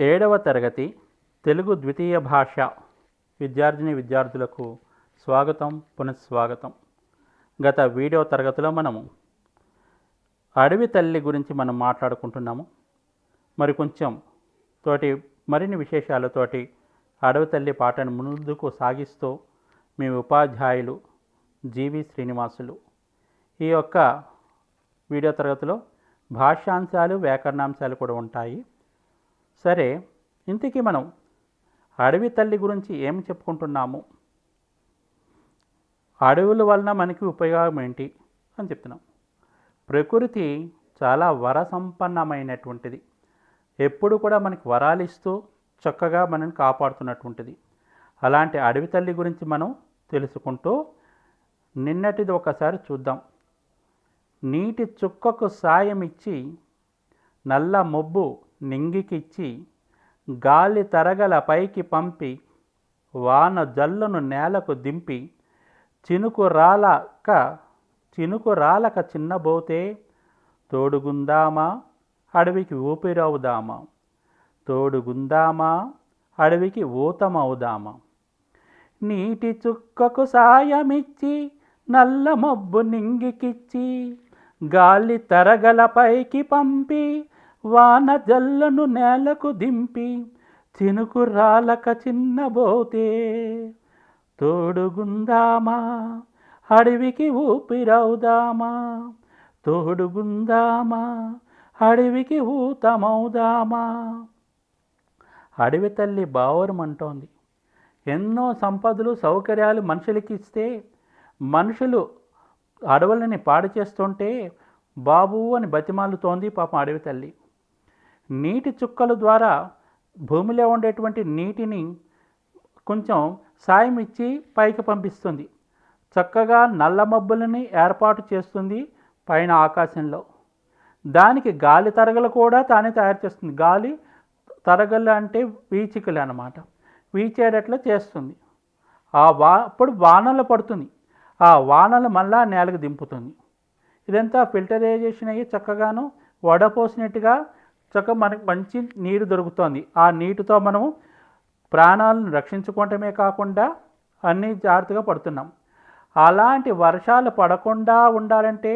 ఏడవ తరగతి తెలుగు ద్వితీయ భాష విద్యార్థిని విద్యార్థులకు స్వాగతం పునఃస్వాగతం. గత వీడియో తరగతిలో మనము అడవి తల్లి గురించి మనం మాట్లాడుకుంటున్నాము. మరి కొంచెం తోటి మరిన్ని విశేషాలతోటి అడవి తల్లి పాటను ముందుకు సాగిస్తూ మీ ఉపాధ్యాయులు జీవి శ్రీనివాసులు. ఈ యొక్క వీడియో తరగతిలో భాషాంశాలు వ్యాకరణాంశాలు కూడా ఉంటాయి. సరే ఇంతకీ మనం అడవి తల్లి గురించి ఏం చెప్పుకుంటున్నాము? అడవుల వలన మనకి ఉపయోగం ఏంటి అని చెప్తున్నాం. ప్రకృతి చాలా వరసంపన్నమైనటువంటిది. ఎప్పుడు కూడా మనకి వరాలు ఇస్తూ చక్కగా మనల్ని కాపాడుతున్నటువంటిది. అలాంటి అడవి తల్లి గురించి మనం తెలుసుకుంటూ నిన్నటిది ఒకసారి చూద్దాం. నీటి చుక్కకు సాయం ఇచ్చి నల్ల మొబ్బు నింగికిచ్చి గాలి తరగల పైకి పంపి వాన జల్లును నేలకు దింపి చినుకు రాలక చినుకు రాలక చిన్నబోతే తోడుగుందామా? అడవికి ఊపిరవుదామా? తోడుగుందామా? అడవికి ఊతమవుదామా? నీటి చుక్కకు సాయమిచ్చి నల్ల మబ్బు నింగికిచ్చి గాలి తరగల పైకి పంపి వాన జల్లను నేలకు దింపి చినుకు రాలక చిన్నబోతే తోడుగుందామా? అడవికి ఊపిరవుదామా? తోడుగుందామా? అడవికి ఊతమవుదామా? అడవి తల్లి బావరమంటోంది. ఎన్నో సంపదలు సౌకర్యాలు మనుషులకి ఇస్తే మనుషులు అడవులని పాడు చేస్తుంటే బాబు అని బతిమాలుతోంది పాపం అడవి తల్లి. నీటి చుక్కల ద్వారా భూమిలో ఉండేటువంటి నీటిని కొంచెం సాయం ఇచ్చి పైకి పంపిస్తుంది. చక్కగా నల్ల మబ్బులని ఏర్పాటు చేస్తుంది పైన ఆకాశంలో. దానికి గాలి తరగలు కూడా తానే తయారు చేస్తుంది. గాలి తరగలు అంటే వీచికలు అన్నమాట. వీచేటట్లు చేస్తుంది. ఆ వా అప్పుడు వానలు పడుతుంది. ఆ వానలు మళ్ళా నేలకు దింపుతుంది. ఇదంతా ఫిల్టరైజేషన్ అయ్యి చక్కగాను వడపోసినట్టుగా చక్కగా మనకి మంచి నీరు దొరుకుతుంది. ఆ నీటితో మనము ప్రాణాలను రక్షించుకోవటమే కాకుండా అన్నీ జాగ్రత్తగా పడుతున్నాం. అలాంటి వర్షాలు పడకుండా ఉండాలంటే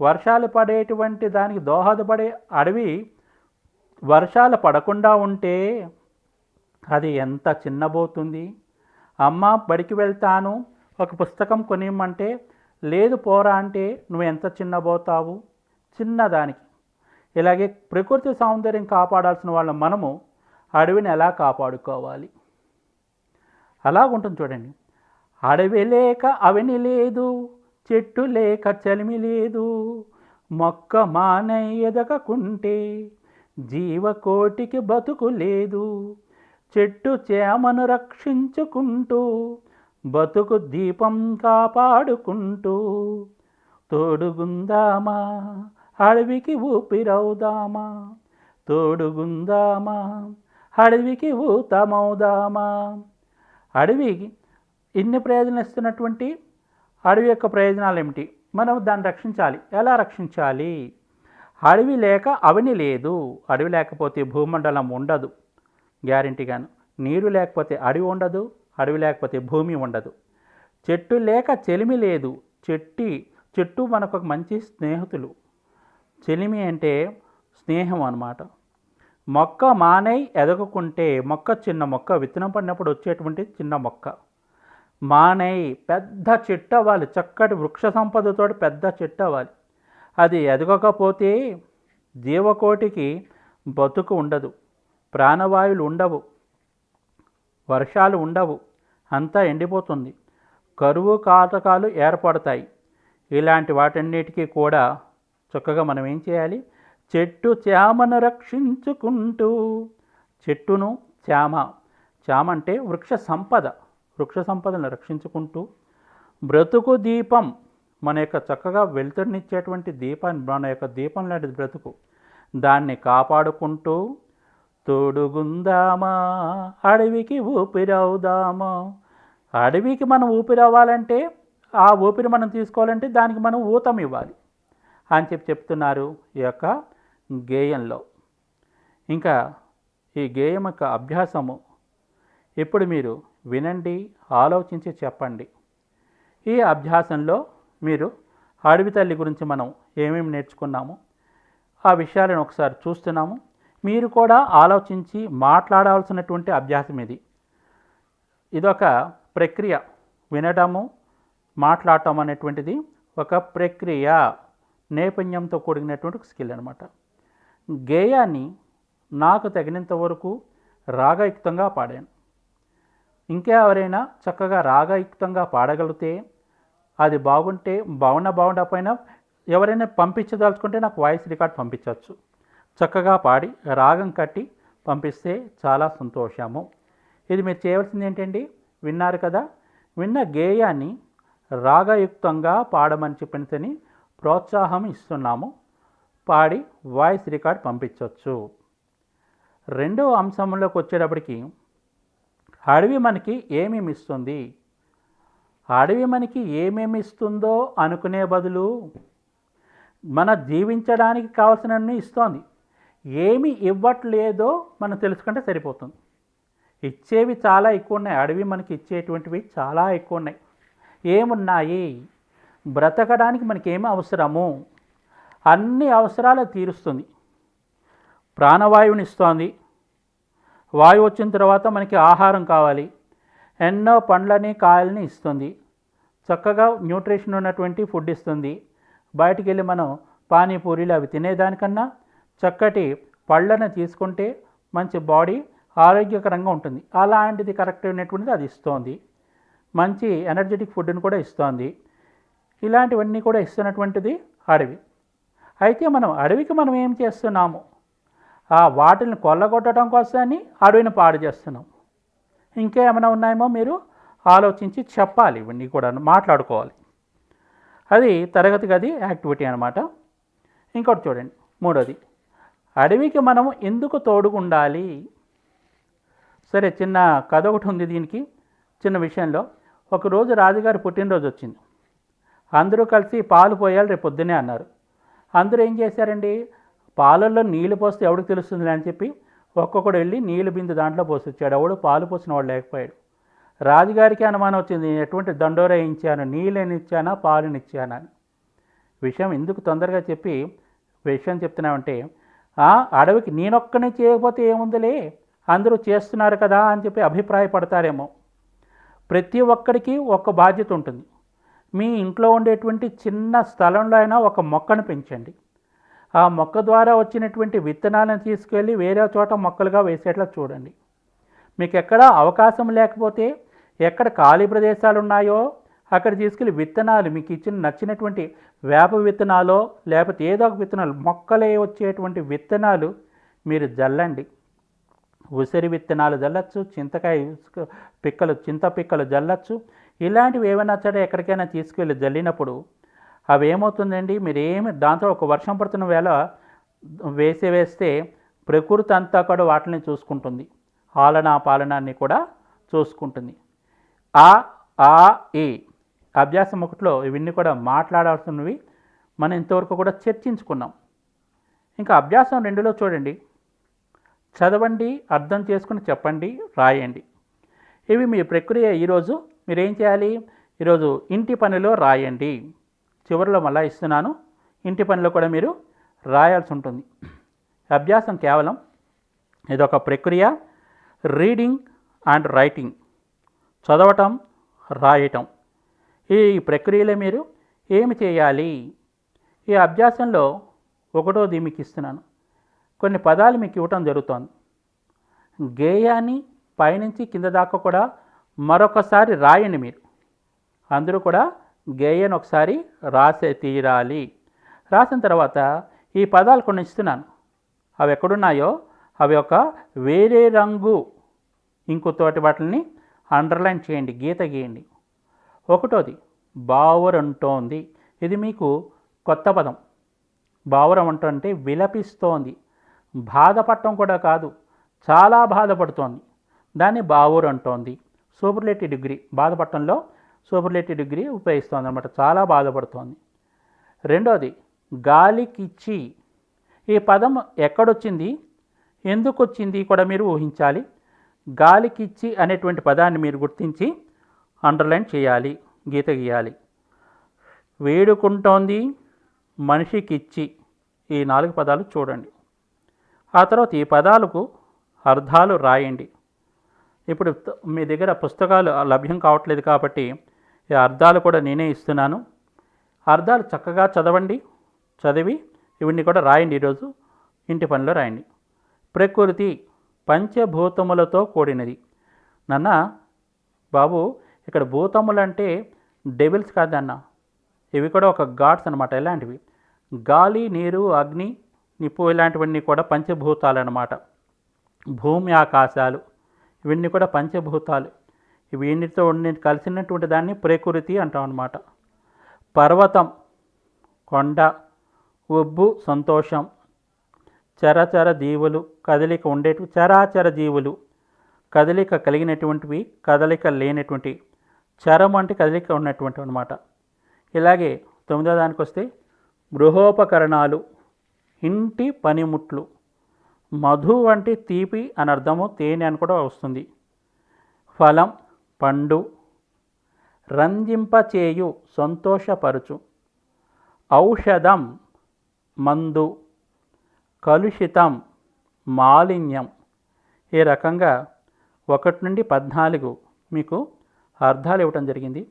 వర్షాలు పడేటువంటి దానికి దోహదపడే అడవి వర్షాలు పడకుండా ఉంటే అది ఎంత చిన్నబోతుంది. అమ్మ బడికి వెళ్తాను ఒక పుస్తకం కొనిమ్మంటే లేదు పోరా అంటే నువ్వు ఎంత చిన్నబోతావు? చిన్నదానికి. ఇలాగే ప్రకృతి సౌందర్యం కాపాడాల్సిన వాళ్ళ మనము అడవిని ఎలా కాపాడుకోవాలి? అలాగుంటుంది చూడండి. అడవి లేక అవిని లేదు చెట్టు లేక చలిమి లేదు మొక్క మానై ఎదగకుంటే జీవకోటికి బతుకు లేదు. చెట్టు చేమను రక్షించుకుంటూ బతుకు దీపం కాపాడుకుంటూ తోడుగుందామా? అడవికి ఊపిరవుదామా? తోడుగుందామా? అడవికి ఊతమవుదామా? అడవి ఇన్ని ప్రయోజనాలు ఇస్తున్నటువంటి అడవి యొక్క ప్రయోజనాలు ఏమిటి? మనం దాన్ని రక్షించాలి. ఎలా రక్షించాలి? అడవి లేక అవిని లేదు. అడవి లేకపోతే భూమండలం ఉండదు. గ్యారంటీగాను. నీరు లేకపోతే అడవి ఉండదు. అడవి లేకపోతే భూమి ఉండదు. చెట్టు లేక చెలిమి లేదు. చెట్టి చెట్టు మనకు ఒక మంచి స్నేహితులు. చెలిమి అంటే స్నేహం అన్నమాట. మొక్క మానై ఎదగకుంటే మొక్క చిన్న మొక్క విత్తనం పడినప్పుడు వచ్చేటువంటి చిన్న మొక్క. మానై పెద్ద చెట్టు అవ్వాలి చక్కటి వృక్ష సంపదతో పెద్ద చెట్టు అవ్వాలి. అది ఎదగకపోతే జీవకోటికి బతుకు ఉండదు ప్రాణవాయువులు ఉండవు వర్షాలు ఉండవు అంతా ఎండిపోతుంది. కరువు కాటకాలు ఏర్పడతాయి. ఇలాంటి వాటన్నిటికీ కూడా చక్కగా మనం ఏం చేయాలి? చెట్టు చామను రక్షించుకుంటూ చెట్టును చామ చామ అంటే వృక్ష సంపద వృక్ష సంపదను రక్షించుకుంటూ బ్రతుకు దీపం మన యొక్క చక్కగా వెలుతురునిచ్చేటువంటి దీపాన్ని మన యొక్క దీపం లాంటిది బ్రతుకు. దాన్ని కాపాడుకుంటూ తోడుగుందామా? అడవికి ఊపిరవుదామా? అడవికి మనం ఊపిరి అవ్వాలంటే ఆ ఊపిరి మనం తీసుకోవాలంటే దానికి మనం ఊతం ఇవ్వాలి. అని చెప్పి చెప్తున్నారు ఈ యొక్క గేయంలో. ఇంకా ఈ గేయం యొక్క అభ్యాసము ఇప్పుడు మీరు వినండి ఆలోచించి చెప్పండి. ఈ అభ్యాసంలో మీరు అడవి తల్లి గురించి మనం ఏమేమి నేర్చుకున్నాము ఆ విషయాలను ఒకసారి చూస్తున్నాము. మీరు కూడా ఆలోచించి మాట్లాడాల్సినటువంటి అభ్యాసం ఇది. ఇదొక ప్రక్రియ. వినడము మాట్లాడటం అనేటువంటిది ఒక ప్రక్రియ. నేపథ్యంతో కూడినటువంటి స్కిల్ అనమాట గేయాన్ని నాకు తగినంత వరకు రాగయుక్తంగా పాడాను. ఇంకా ఎవరైనా చక్కగా రాగయుక్తంగా పాడగలిగితే అది బాగుంటే బాగున్న బాగుండకపోయినా ఎవరైనా పంపించదలుచుకుంటే నాకు వాయిస్ రికార్డ్ పంపించవచ్చు. చక్కగా పాడి రాగం కట్టి పంపిస్తే చాలా సంతోషము. ఇది మీరు చేయవలసింది ఏంటండి? విన్నారు కదా? విన్న గేయాన్ని రాగయుక్తంగా పాడమని చెప్పినతని ప్రోత్సాహం ఇస్తున్నాము. పాడి వాయిస్ రికార్డ్ పంపించవచ్చు రెండవ అంశంలోకి వచ్చేటప్పటికి అడవి మనకి ఏమేమి ఇస్తుంది? అడవి మనకి ఏమేమి ఇస్తుందో అనుకునే బదులు మన జీవించడానికి కావాల్సినన్ని ఇస్తోంది. ఏమి ఇవ్వట్లేదో మనం తెలుసుకుంటే సరిపోతుంది. ఇచ్చేవి చాలా ఎక్కువ ఉన్నాయి. అడవి మనకి ఇచ్చేటువంటివి చాలా ఎక్కువ ఉన్నాయి. ఏమున్నాయి? బ్రతకడానికి మనకి ఏమి అవసరము? అన్ని అవసరాలు తీరుస్తుంది. ప్రాణవాయువుని ఇస్తోంది వాయువు వచ్చిన తర్వాత మనకి ఆహారం కావాలి. ఎన్నో పండ్లని కాయలని ఇస్తుంది. చక్కగా న్యూట్రిషన్ ఉన్నటువంటి ఫుడ్ ఇస్తుంది. బయటికి వెళ్ళి మనం పానీపూరీలు అవి తినేదానికన్నా చక్కటి పళ్ళను తీసుకుంటే మంచి బాడీ ఆరోగ్యకరంగా ఉంటుంది. అలాంటిది కరెక్ట్ అయినటువంటిది అది ఇస్తోంది. మంచి ఎనర్జెటిక్ ఫుడ్ని కూడా ఇస్తోంది. ఇలాంటివన్నీ కూడా ఇస్తున్నటువంటిది అడవి. అయితే మనం అడవికి మనం ఏం చేస్తున్నాము? ఆ వాటిని కొల్లగొట్టడం కోసమని అడవిని పాడు చేస్తున్నాం. ఇంకేమైనా ఉన్నాయేమో మీరు ఆలోచించి చెప్పాలి ఇవన్నీ కూడా మాట్లాడుకోవాలి. అది తరగతి గది యాక్టివిటీ అనమాట ఇంకోటి చూడండి మూడోది. అడవికి మనం ఎందుకు తోడుగుండాలి? సరే చిన్న కథ ఒకటి ఉంది దీనికి చిన్న విషయంలో. ఒకరోజు రాజుగారి పుట్టినరోజు వచ్చింది. అందరూ కలిసి పాలు పోయాలి రేపు పొద్దునే అన్నారు. అందరూ ఏం చేశారండి? పాలల్లో నీళ్ళు పోస్తే ఎవడికి తెలుస్తుంది అని చెప్పి ఒక్కొక్కడు వెళ్ళి నీళ్ళు బిందు దాంట్లో పోసి వచ్చాడు ఎవడు పాలు పోసిన వాడు లేకపోయాడు. రాజుగారికి అనుమానం వచ్చింది నేను ఎటువంటి దండోర ఇచ్చాను నీళ్ళని ఇచ్చానా? పాలుని ఇచ్చానా? అని. విషయం ఎందుకు తొందరగా చెప్పి విషయం చెప్తున్నామంటే అడవికి నేనొక్కనే చేయకపోతే ఏముందిలే? అందరూ చేస్తున్నారు కదా? అని చెప్పి అభిప్రాయపడతారేమో. ప్రతి ఒక్కరికి ఒక బాధ్యత ఉంటుంది. మీ ఇంట్లో ఉండేటువంటి చిన్న స్థలంలో అయినా ఒక మొక్కను పెంచండి. ఆ మొక్క ద్వారా వచ్చినటువంటి విత్తనాలను తీసుకెళ్ళి వేరే చోట మొక్కలుగా వేసేట్లా చూడండి. మీకు ఎక్కడ అవకాశం లేకపోతే ఎక్కడ ఖాళీ ప్రదేశాలు ఉన్నాయో అక్కడ తీసుకెళ్ళి విత్తనాలు మీకు ఇచ్చిన నచ్చినటువంటి వేప విత్తనాలు లేకపోతే ఏదో ఒక విత్తనాలు మొక్కలే వచ్చేటువంటి విత్తనాలు మీరు జల్లండి. ఉసిరి విత్తనాలు జల్లచ్చు చింతకాయ పిక్కలు చింత పిక్కలు జల్లచ్చు ఇలాంటివి ఏమైనా సరే ఎక్కడికైనా తీసుకెళ్ళి జల్లినప్పుడు అవి ఏమవుతుందండి మీరు ఏమి దాంతో ఒక వర్షం పడుతున్న వేళ వేసి వేస్తే ప్రకృతి అంతా కూడా వాటిని చూసుకుంటుంది. ఆలన పాలనాన్ని కూడా చూసుకుంటుంది. ఆ ఆ ఈ అభ్యాసం ఒకటిలో ఇవన్నీ కూడా మాట్లాడాల్సినవి మనం ఇంతవరకు కూడా చర్చించుకున్నాం. ఇంకా అభ్యాసం రెండులో చూడండి. చదవండి అర్థం చేసుకుని చెప్పండి రాయండి. ఇవి మీ ప్రక్రియ ఈరోజు. మీరేం చేయాలి? ఈరోజు ఇంటి పనిలో రాయండి. చివరిలో మళ్ళా ఇస్తున్నాను. ఇంటి పనిలో కూడా మీరు రాయాల్సి ఉంటుంది. అభ్యాసం కేవలం ఇదొక ప్రక్రియ. Reading and writing. చదవటం రాయటం. ఈ ప్రక్రియలో మీరు ఏమి చేయాలి? ఈ అభ్యాసంలో ఒకటోది మీకు ఇస్తున్నాను. కొన్ని పదాలు మీకు ఇవ్వటం జరుగుతోంది. గేయాన్ని పైనుంచి కింద దాకా కూడా మరొకసారి రాయండి మీరు. అందరూ కూడా గేయని ఒకసారి రాసే తీరాలి. రాసిన తర్వాత ఈ పదాలు కొన్ని ఇస్తున్నాను. అవి ఎక్కడున్నాయో? అవి ఒక వేరే రంగు ఇంకోతోటి వాటిని అండర్లైన్ చేయండి గీత గీయండి. ఒకటోది బావరంటోంది. ఇది మీకు కొత్త పదం. బావురం అంటే విలపిస్తోంది. బాధపడటం కూడా కాదు చాలా బాధపడుతోంది. దాన్ని బావురు అంటోంది సూపర్లేటివ్ డిగ్రీ బాధపడటంలో సూపర్లేటివ్ డిగ్రీ ఉపయోగిస్తోంది అనమాట చాలా బాధపడుతోంది. రెండోది గాలికిచ్చి. ఈ పదం ఎక్కడొచ్చింది? ఎందుకు వచ్చింది కూడా మీరు ఊహించాలి. గాలికిచ్చి అనేటువంటి పదాన్ని మీరు గుర్తించి అండర్లైన్ చేయాలి గీత గీయాలి. వేడుకుంటోంది మనిషికిచ్చి. ఈ నాలుగు పదాలు చూడండి. ఆ తర్వాత ఈ పదాలకు అర్థాలు రాయండి. ఇప్పుడు మీ దగ్గర పుస్తకాలు లభ్యం కావట్లేదు కాబట్టి ఈ అర్థాలు కూడా నేనే ఇస్తున్నాను. అర్థాలు చక్కగా చదవండి చదివి ఇవన్నీ కూడా రాయండి ఈరోజు. ఇంటి పనిలో రాయండి. ప్రకృతి పంచభూతములతో కూడినది. నాన్న బాబు ఇక్కడ భూతములు అంటే డెవిల్స్ కాదన్న ఇవి కూడా ఒక గాడ్స్ అనమాట ఇలాంటివి గాలి నీరు అగ్ని నిప్పు ఇలాంటివన్నీ కూడా పంచభూతాలు అన్నమాట భూమి ఆకాశాలు ఇవన్నీ కూడా పంచభూతాలు. వీటితో ఉండి కలిసినటువంటి దాన్ని ప్రకృతి అంటాం అనమాట పర్వతం కొండ ఉబ్బు సంతోషం చరచర జీవులు కదలిక ఉండేటివి చరాచర జీవులు కదలిక కలిగినటువంటివి కదలిక లేనటువంటి చరం అంటే కదలిక ఉన్నటువంటి అనమాట ఇలాగే తొమ్మిదో దానికి వస్తే గృహోపకరణాలు ఇంటి పనిముట్లు మధు అంటే తీపి అని అర్థము తేనె అని కూడా వస్తుంది. ఫలం పండు. రంజింపచేయు సంతోషపరుచు. ఔషధం మందు. కలుషితం మాలిన్యం. ఈ రకంగా ఒకటి నుండి పద్నాలుగు మీకు అర్థాలు ఇవ్వటం జరిగింది.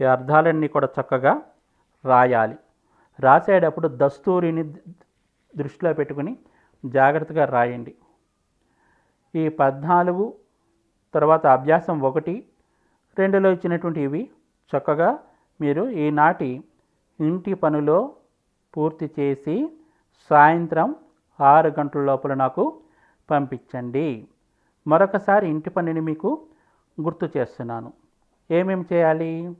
ఈ అర్థాలన్నీ కూడా చక్కగా రాయాలి. రాసేటప్పుడు దస్తూరిని దృష్టిలో పెట్టుకుని జాగ్రత్తగా రాయండి. ఈ పద్నాలుగు తర్వాత అభ్యాసం ఒకటి రెండులో ఇచ్చినటువంటి ఇవి చక్కగా మీరు ఈనాటి ఇంటి పనులో పూర్తి చేసి సాయంత్రం ఆరు గంటల లోపల నాకు పంపించండి. మరొకసారి ఇంటి పనిని మీకు గుర్తు చేస్తున్నాను. ఏమేమి చేయాలి?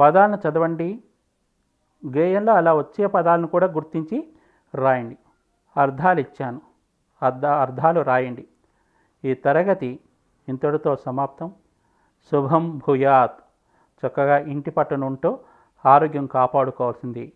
పదాలను చదవండి. గేయంలో అలా వచ్చే పదాలను కూడా గుర్తించి రాయండి. అర్థాలు ఇచ్చాను అర్థ అర్థాలు రాయండి. ఈ తరగతి ఇంతటితో సమాప్తం. శుభం భూయాత్. చక్కగా ఇంటి పట్టునుంటూ ఆరోగ్యం కాపాడుకోవాల్సింది.